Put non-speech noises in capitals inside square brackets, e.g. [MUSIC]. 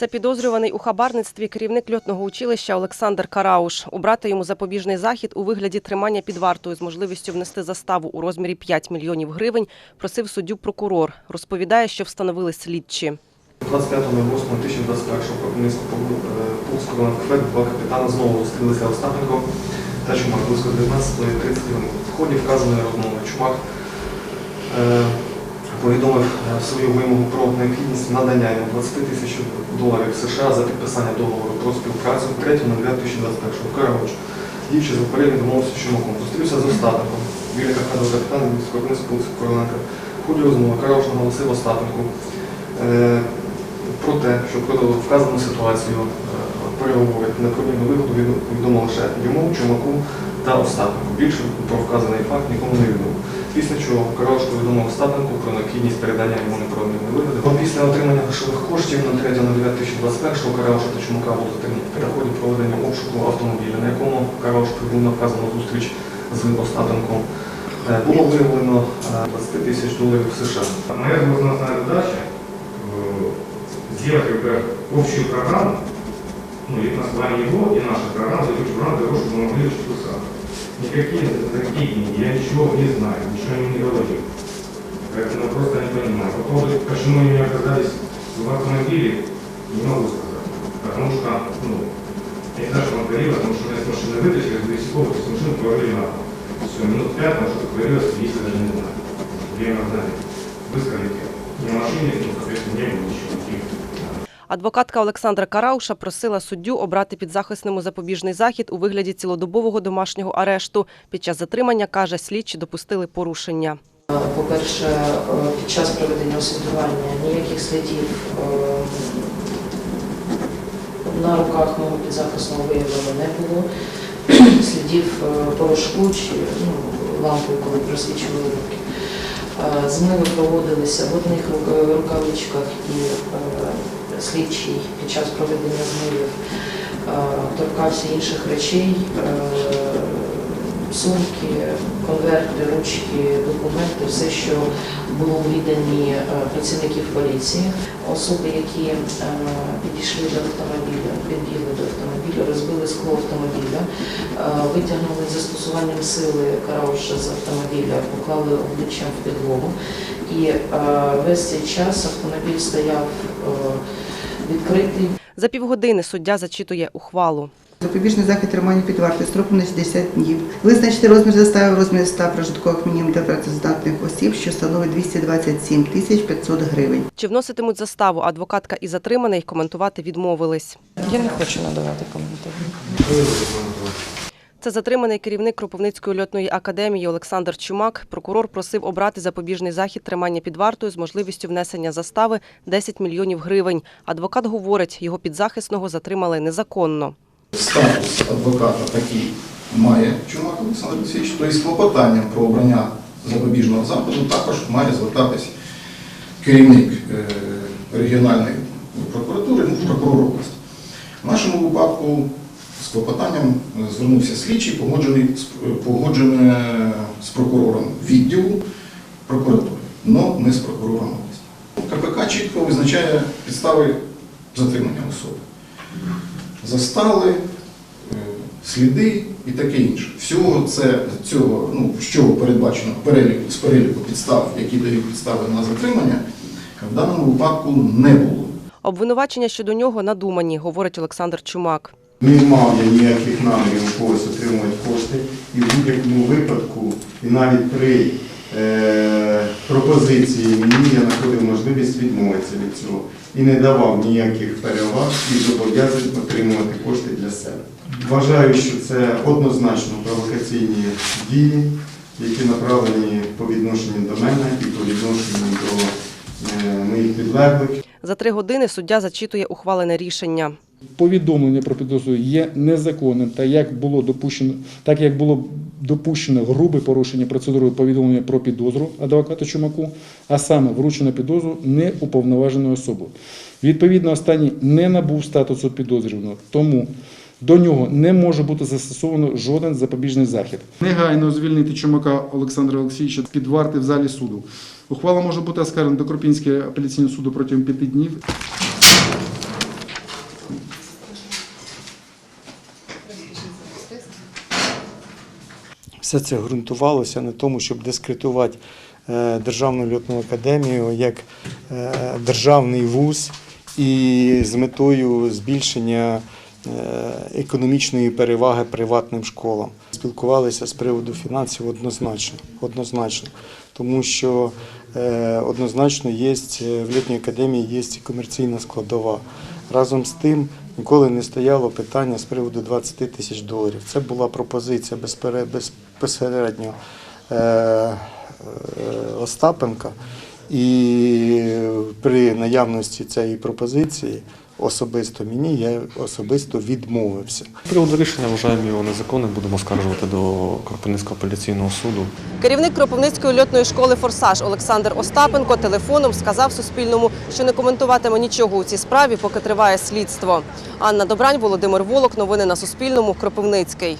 Це підозрюваний у хабарництві керівник льотного училища Олександр Карауш. Обрати йому запобіжний захід у вигляді тримання під вартою з можливістю внести заставу у розмірі 5 мільйонів гривень просив суддю прокурор. Розповідає, що встановили слідчі. 25.08.2021 Кропивницького Пулського НФ два капітани знову зустрілися Остапенко та Чумак близько 19.30 В ході вказаної розмови Чумак е, повідомив е, свою вимогу про необхідність надання йому 20 тисяч доларів США за підписання договору про співпрацю 3.09.2021 Каравоч. Діючи за попередньо домовився з Чумаком. Зустрівся з Остапенком біля кафедри капітана Кропивницького Пулського Короленка. В ході розмови Каравоч наголосив Остапенку е, про те, що вказану ситуацію е, переговори на проміжну вигоду від- відомо лише йому, Чумаку та Остапенку. Більше про вказаний факт нікому не відомо. Після чого Караваш повідомив Остапенку про необхідність передання йому неправомірної вигоди. Бо після отримання грошових коштів на 3.09.2021 Караваша та Чумака було затримані в переході проведення обшуку автомобіля, на якому Караваш прибув на зустріч з Остапенком. Е, Було виявлено е, 20 тисяч доларів США. Моя должностная задача сделать, во-первых, общую программу, ну и на основании его, и нашей программы, сделать общую программу для того, чтобы мы могли решиться. Никакие за такие деньги, я ничего не знаю, ничего им не говорил. Поэтому я просто не понимаю. По поводу, почему они не оказались в автомобиле, не могу сказать. Потому что, ну, я не знаю, что он говорил, потому что меня с машины вытащили, с Бесякова, с машины положили на пол. Все, минут пять, потому что говорилось, если даже не знаю. Время знали. Высказали. Ни машины, ну, соответственно, не было ничего. Адвокатка Олександра Карауша просила суддю обрати підзахисному запобіжний захід у вигляді цілодобового домашнього арешту. Під час затримання, каже, слідчі допустили порушення. По-перше, е, під час проведення освідування ніяких слідів е, на руках мого підзахисного виявлено не було. [CLEARS THROAT] Слідів е, порошку чи ну, лампою, коли просвічували руки. Змиви проводилися в одних рук- рукавичках і слідчий під час проведення змивів е, торкався інших речей, е, сумки, конверти, ручки, документи, все, що було у відданні е, працівників поліції. Особи, які підійшли до автомобіля, підбігли до автомобіля, розбили скло автомобіля, витягнули застосуванням сили карауша з автомобіля, поклали обличчям в підлогу. І весь цей час автомобіль стояв відкритий. За півгодини суддя зачитує ухвалу. Запобіжний захід тримання під вартою строком на 60 днів. Визначити розмір застави в розмірі 100 прожиткових мінімум для працездатних осіб, що становить 227 тисяч 500 гривень. Чи вноситимуть заставу адвокатка і затриманий, коментувати відмовились. Я не хочу надавати коментарі. Це затриманий керівник Кропивницької льотної академії Олександр Чумак. Прокурор просив обрати запобіжний захід тримання під вартою з можливістю внесення застави 10 мільйонів гривень. Адвокат говорить, його підзахисного затримали незаконно. статус адвоката такий має Чумак Олександр Олексійович, то і з клопотанням про обрання запобіжного заходу також має звертатись керівник е, регіональної прокуратури, ну, прокурор області. В нашому випадку з клопотанням е, звернувся слідчий, погоджений е, погоджений з прокурором відділу прокуратури, але не з прокурором області. КПК чітко визначає підстави затримання особи застали, е, сліди і таке інше. Всього це цього, ну, чого передбачено переліку, з переліку підстав, які дають підстави на затримання, в даному випадку не було. Обвинувачення щодо нього надумані, говорить Олександр Чумак. Не мав я ніяких намірів у когось отримувати кошти. І в будь-якому випадку, і навіть при е, пропозиції мені я знаходив можливість відмовитися від цього. І не давав ніяких переваг і зобов'язань отримувати кошти для себе. Вважаю, що це однозначно провокаційні дії, які направлені по відношенню до мене і по відношенню до е, моїх підлеглих. За три години суддя зачитує ухвалене рішення. Повідомлення про підозру є незаконним, та як було допущено, так як було допущено грубе порушення процедури повідомлення про підозру адвокату Чумаку, а саме вручено підозру неуповноваженою особою. Відповідно, останній не набув статусу підозрюваного, тому до нього не може бути застосовано жоден запобіжний захід. Негайно звільнити Чумака Олександра Олексійовича під варти в залі суду. Ухвала може бути оскаржена до Кропінського апеляційного суду протягом п'яти днів. Все це ґрунтувалося на тому, щоб дискредитувати е, Державну льотну академію як е, державний вуз і з метою збільшення е, економічної переваги приватним школам. Спілкувалися з приводу фінансів однозначно, однозначно, тому що однозначно є в літній академії є комерційна складова. Разом з тим ніколи не стояло питання з приводу 20 тисяч доларів. Це була пропозиція безпосередньо е, е, Остапенка. І при наявності цієї пропозиції особисто мені я особисто відмовився. Приводу рішення вважаємо його незаконним, будемо скаржувати до Кропивницького апеляційного суду. Керівник Кропивницької льотної школи Форсаж Олександр Остапенко телефоном сказав Суспільному, що не коментуватиме нічого у цій справі, поки триває слідство. Анна Добрань, Володимир Волок. Новини на Суспільному. Кропивницький.